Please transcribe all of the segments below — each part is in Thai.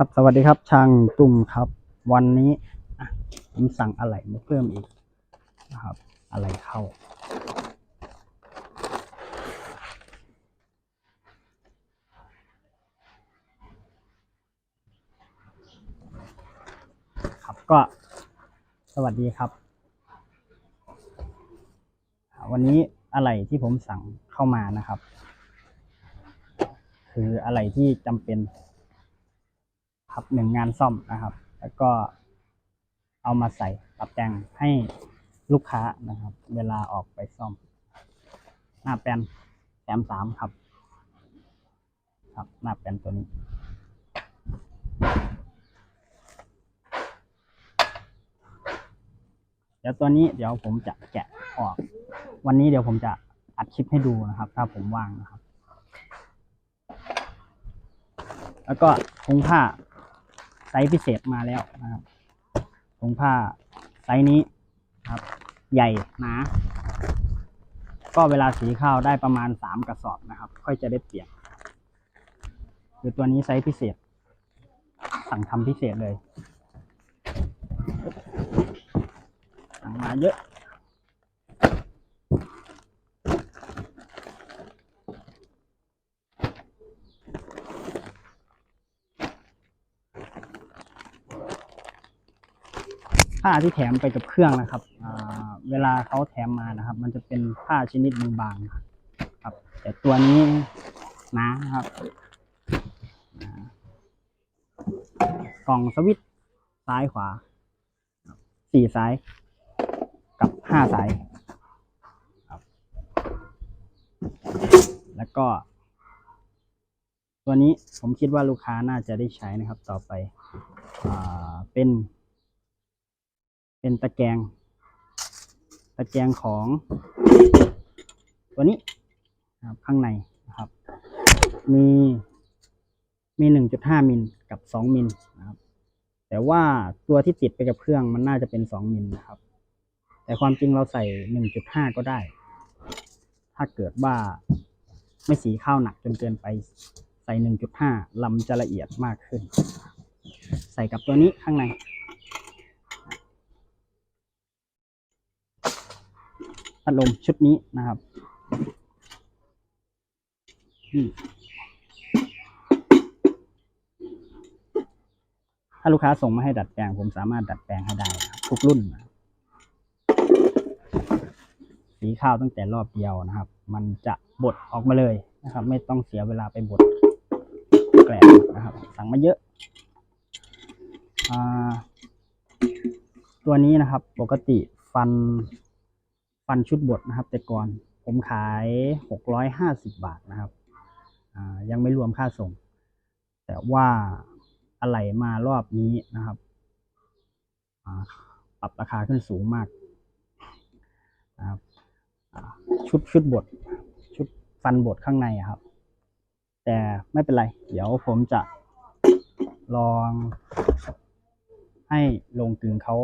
ครับสวัสดีครับช่างตุ่มครับ วันนี้ผมสั่งอะไรมาเพิ่มอีกนะครับอะไรเข้า ครับก็สวัสดีครับ วันนี้อะไรที่ผมสั่งเข้ามานะครับ คืออะไรที่จำเป็น ครับหนึ่งงานซ่อมนะครับ แล้วก็เอามาใส่ปรับแต่งให้ลูกค้านะครับ เวลาออกไปซ่อม หน้าแปลนแถมสามครับ ครับหน้าแปลนตัวนี้เดี๋ยวตัวนี้เดี๋ยวผมจะแกะออก วันนี้เดี๋ยวผมจะอัดคลิปให้ดูนะครับ ถ้าผมว่างนะครับ แล้วก็ถุงผ้า ส์พิเศษมาแล้วนะครับถุงผ้าไซส์นี้ครับ ใหญ่หนาก็เวลาสีข้าวได้ประมาณสามกระสอบนะครับ ค่อยจะได้เปลี่ยนคือตัวนี้ไซส์พิเศษ สั่งทำพิเศษเลยสั่งมาเยอะ ผ้าที่แถมไปกับเครื่องนะครับเวลาเขาแถมมานะครับ มันจะเป็นผ้าชนิดบางๆครับ แต่ตัวนี้หนานะครับ กล่องสวิตซ้ายขวาสี่สายกับห้าสายแล้วก็ ตัวนี้ผมคิดว่าลูกค้าน่าจะได้ใช้นะครับต่อไปอเป็น เป็นตะแกรงตะแกรงของ ตัวนี้ครับข้างในนะครับ มีมีหนึ่งจุดห้ามิลกับสองมิลนะครับ แต่ว่าตัวที่ติดไปกับเครื่องมันน่าจะเป็นสองมิลนะครับ แต่ความจริงเราใส่หนึ่งจุดห้าก็ได้ ถ้าเกิดว่าไม่สีข้าวหนักจนเกินไปใส่หนึ่งจุดห้าลำจะละเอียดมากขึ้น ใส่กับตัวนี้ข้างใน พัดลมชุดนี้นะครับถ้าลูกค้าส่งมาให้ดัดแปลง ผมสามารถดัดแปลงให้ได้ทุกรุ่นสีข้าวตั้งแต่รอบเดียวนะครับ มันจะบดออกมาเลยนะครับ ไม่ต้องเสียเวลาไปบดแกลบนะครับ สั่งมาเยอะอตัวนี้นะครับ ปกติฟัน ฟันชุดบดนะครับ แต่ก่อนผมขายหกร้อยห้าสิบบาทนะครับ ยังไม่รวมค่าส่ง แต่ว่าอะไรมารอบนี้นะครับปรับราคาขึ้นสูงมากนะครับชุดชุดบดชุดฟันบดข้างในครับ แต่ไม่เป็นไร เดี๋ยวผมจะลองให้โรงกึงเขา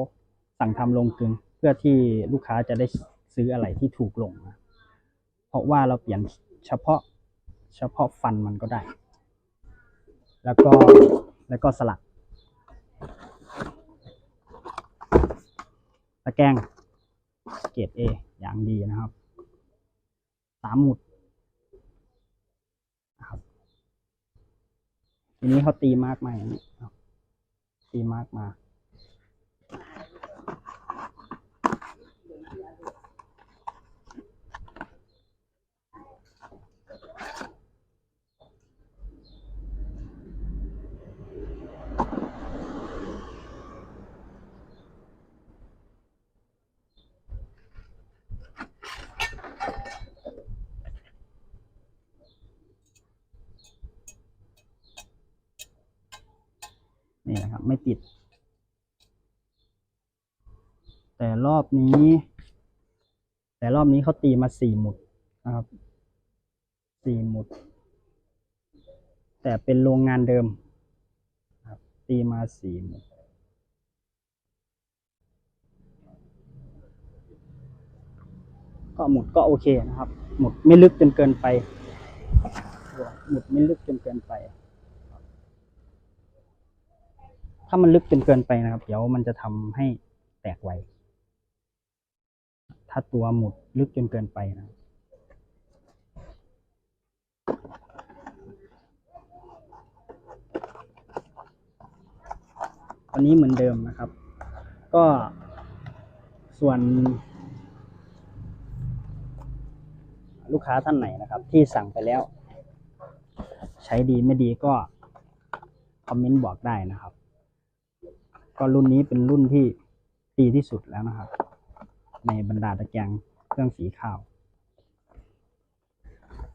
สั่งทำโรงกึงเพื่อที่ลูกค้าจะได้ ซื้ออะไรที่ถูกลงนะเพราะว่าเราเปลี่ยนเฉพาะเฉพาะฟันมันก็ได้ แล้วก็แล้วก็สลักตะแกรงเกรดเออย่างดีนะครับสามหมุดนะครับทีนี้เขาตีมาร์กมาอย่างนี้ตีมาร์กมา นี่นะครับ ไม่ติด แต่รอบนี้ แต่รอบนี้เขาตีมาสี่หมุดนะครับสี่หมุด แต่เป็นโรงงานเดิมครับตีมาสี่หมุดก็หมุดก็โอเคนะครับ หมุดไม่ลึกจนเกินไป หมุดไม่ลึกจนเกินไป ถ้ามันลึกจนเกินไปนะครับ เดี๋ยวมันจะทำให้แตกไว ถ้าตัวหมุดลึกจนเกินไปนะครับวันนี้เหมือนเดิมนะครับ ก็ส่วน ลูกค้าท่านไหนนะครับ ที่สั่งไปแล้ว ใช้ดีไม่ดีก็ คอมเมนต์บอกได้นะครับ ก็รุ่นนี้เป็นรุ่นที่ดีที่สุดแล้วนะครับ ในบรรดาตะแกรงเครื่องสีข้าว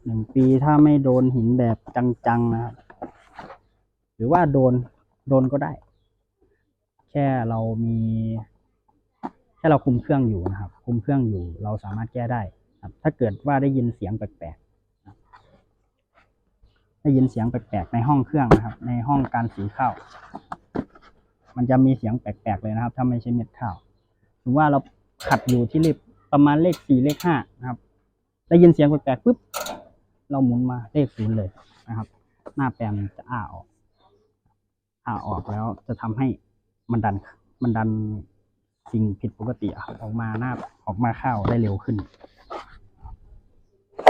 หนึ่งปีถ้าไม่โดนหินแบบจังๆนะครับหรือว่าโดนโดนก็ได้ แค่เรามีแค่เราคุมเครื่องอยู่นะครับ คุมเครื่องอยู่ เราสามารถแก้ได้ครับ ถ้าเกิดว่าได้ยินเสียงแปลกๆได้ยินเสียงแปลกๆในห้องเครื่องนะครับ ในห้องการสีข้าว มันจะมีเสียงแปลกๆเลยนะครับ ถ้าไม่ใช่เม็ดข้าวหรือว่าเราขัดอยู่ที่เลขประมาณเลขสี่เลขห้านะครับได้ยินเสียงแปลกๆปุ๊บเราหมุนมาเลขศูนย์เลยนะครับ หน้าแปลนจะอ้าออกอ้าออกแล้วจะทำให้มันดันมันดันสิ่งผิดปกติออกมาหน้าออกมาเข้าได้เร็วขึ้น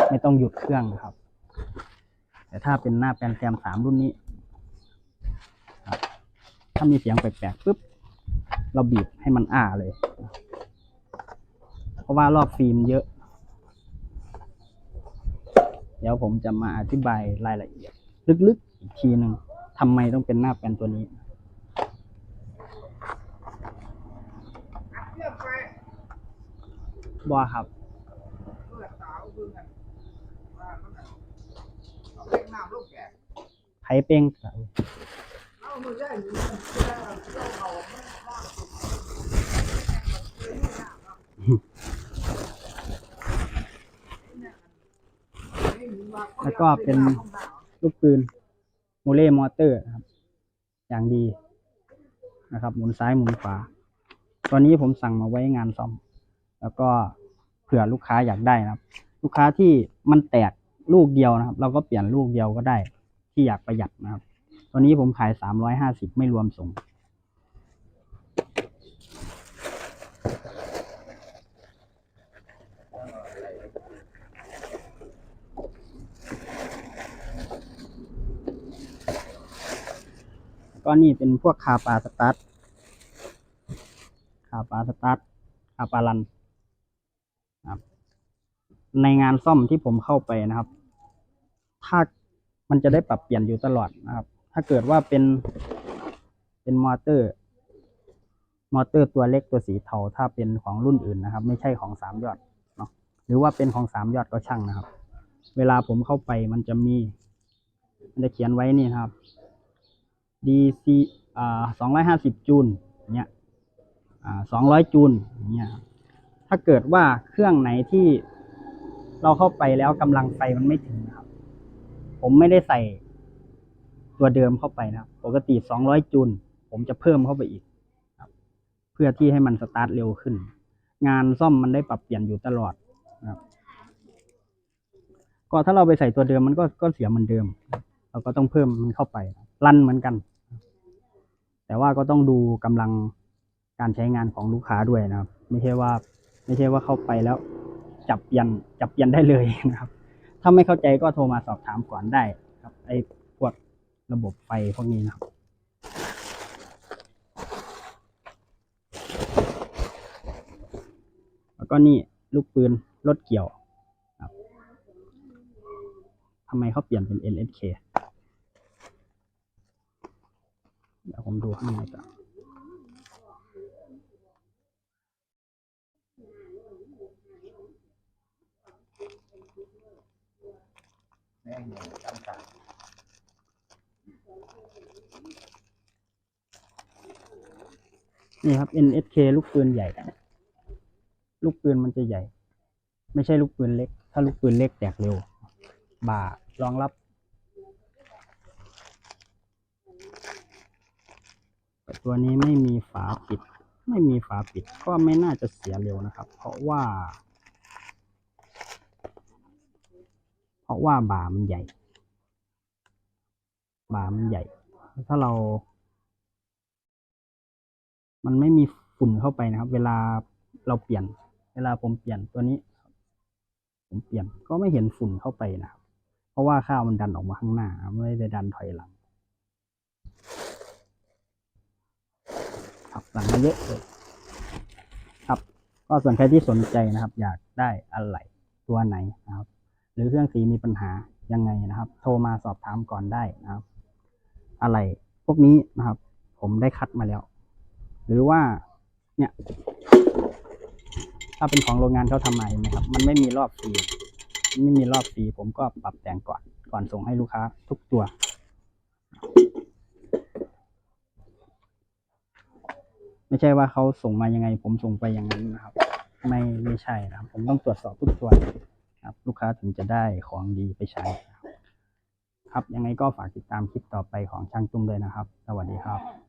ไม่ต้องหยุดเครื่องนะครับ แต่ถ้าเป็นหน้าแปลนแซมสามรุ่นนี้ ถ้ามีเสียงแปลกๆปุ๊บ เราบีบให้มันอ้าเลย เพราะว่ารอบฟิล์มเยอะ เดี๋ยวผมจะมาอธิบายรายละเอียด ลึกๆ อีกทีหนึ่งทำไมต้องเป็นหน้าแปนตัวนี้บอครับเพื่อสาวเพื่อนว่ามันน่ะเอาเล่นน้ำลูกแก่ ไผเป้ง เอามือได้อยู่มันเชื่อเชื่อเขาไม่ว่างสุด แล้วก็เป็นลูกปืนโมเล่มอเตอร์ครับ อย่างดีนะครับ หมุนซ้ายหมุนขวา ตอนนี้ผมสั่งมาไว้งานซ่อม แล้วก็เผื่อลูกค้าอยากได้นะครับ ลูกค้าที่มันแตกลูกเดียวนะครับ เราก็เปลี่ยนลูกเดียวก็ได้ ที่อยากประหยัดนะครับ ตอนนี้ผมขายสามร้อยห้าสิบไม่รวมส่ง ก็นี่เป็นพวกคาปลาสตาร์ทคาปลาสตาร์ทคาปลาลันครับ ในงานซ่อมที่ผมเข้าไปนะครับ ถ้ามันจะได้ปรับเปลี่ยนอยู่ตลอดนะครับ ถ้าเกิดว่าเป็นเป็นมอเตอร์ มอเตอร์ตัวเล็กตัวสีเทาถ้าเป็นของรุ่นอื่นนะครับ ไม่ใช่ของสามยอดเนาะหรือว่าเป็นของสามยอดก็ช่างนะครับ เวลาผมเข้าไปมันจะมี มันจะเขียนไว้นี่ครับ DC อ่าสองร้อยห้าสิบจูนอย่างเงี้ยอ่าสองร้อยจูนอย่างเงี้ยครับถ้าเกิดว่าเครื่องไหนที่เราเข้าไปแล้วกำลังไฟมันไม่ถึงนะครับ ผมไม่ได้ใส่ตัวเดิมเข้าไปนะครับ ปกติสองร้อยจูนผมจะเพิ่มเข้าไปอีกครับ เพื่อที่ให้มันสตาร์ทเร็วขึ้น งานซ่อมมันได้ปรับเปลี่ยนอยู่ตลอดนะครับ ก็ถ้าเราไปใส่ตัวเดิมมันก็ก็เสียเหมือนเดิม เราก็ต้องเพิ่มมันเข้าไปรั ลั่นเหมือนกัน แต่ว่าก็ต้องดูกำลังการใช้งานของลูกค้าด้วยนะครับ ไม่ใช่ว่า ไม่ใช่ว่าเข้าไปแล้ว จับเปลี่ยนจับเปลี่ยนได้เลยนะครับ ถ้าไม่เข้าใจก็โทรมาสอบถามก่อนได้ครับ ไอ้พวกระบบไฟพวกนี้นะครับแล้วก็นี่ลูกปืนรถเกี่ยวครับทำไมเขาเปลี่ยนเป็น LSK เดี๋ยวผมดูข้างในก่อนแม่งเนี่ยจำกัดนี่ครับ NSK ลูกปืนใหญ่ ลูกปืนมันจะใหญ่ ไม่ใช่ลูกปืนเล็ก ถ้าลูกปืนเล็กแตกเร็ว บ่ารองรับ ตัวนี้ไม่มีฝาปิด ไม่มีฝาปิดก็ไม่น่าจะเสียเร็วนะครับ เพราะว่า เพราะว่าบ่ามันใหญ่ บ่ามันใหญ่ ถ้าเรา มันไม่มีฝุ่นเข้าไปนะครับ เวลาเราเปลี่ยน เวลาผมเปลี่ยนตัวนี้ผมเปลี่ยนก็ไม่เห็นฝุ่นเข้าไปนะครับ เพราะว่าข้าวมันดันออกมาข้างหน้า ไม่ได้ดันถอยหลัง ครับสั่งมาเยอะเลยครับ ก็ส่วนใครที่สนใจนะครับ อยากได้อะไรตัวไหนนะครับ หรือเครื่องสีมีปัญหายังไงนะครับ โทรมาสอบถามก่อนได้นะครับ อะไรพวกนี้นะครับ ผมได้คัดมาแล้ว หรือว่าเนี่ย ถ้าเป็นของโรงงานเขาทำมาเห็นไหมครับ มันไม่มีรอบฟรีไม่มีรอบฟรีผมก็ปรับแต่งก่อน ก่อนส่งให้ลูกค้าทุกตัว ไม่ใช่ว่าเขาส่งมายังไง ผมส่งไปอย่างนั้นนะครับ ไม่ไม่ใช่นะครับ ผมต้องตรวจสอบทุกตัวนครับ ลูกค้าถึงจะได้ของดีไปใช้ครับครับยังไงก็ฝากติดตามคลิปต่อไปของช่างตุ้มเลยนะครับ สวัสดีครับ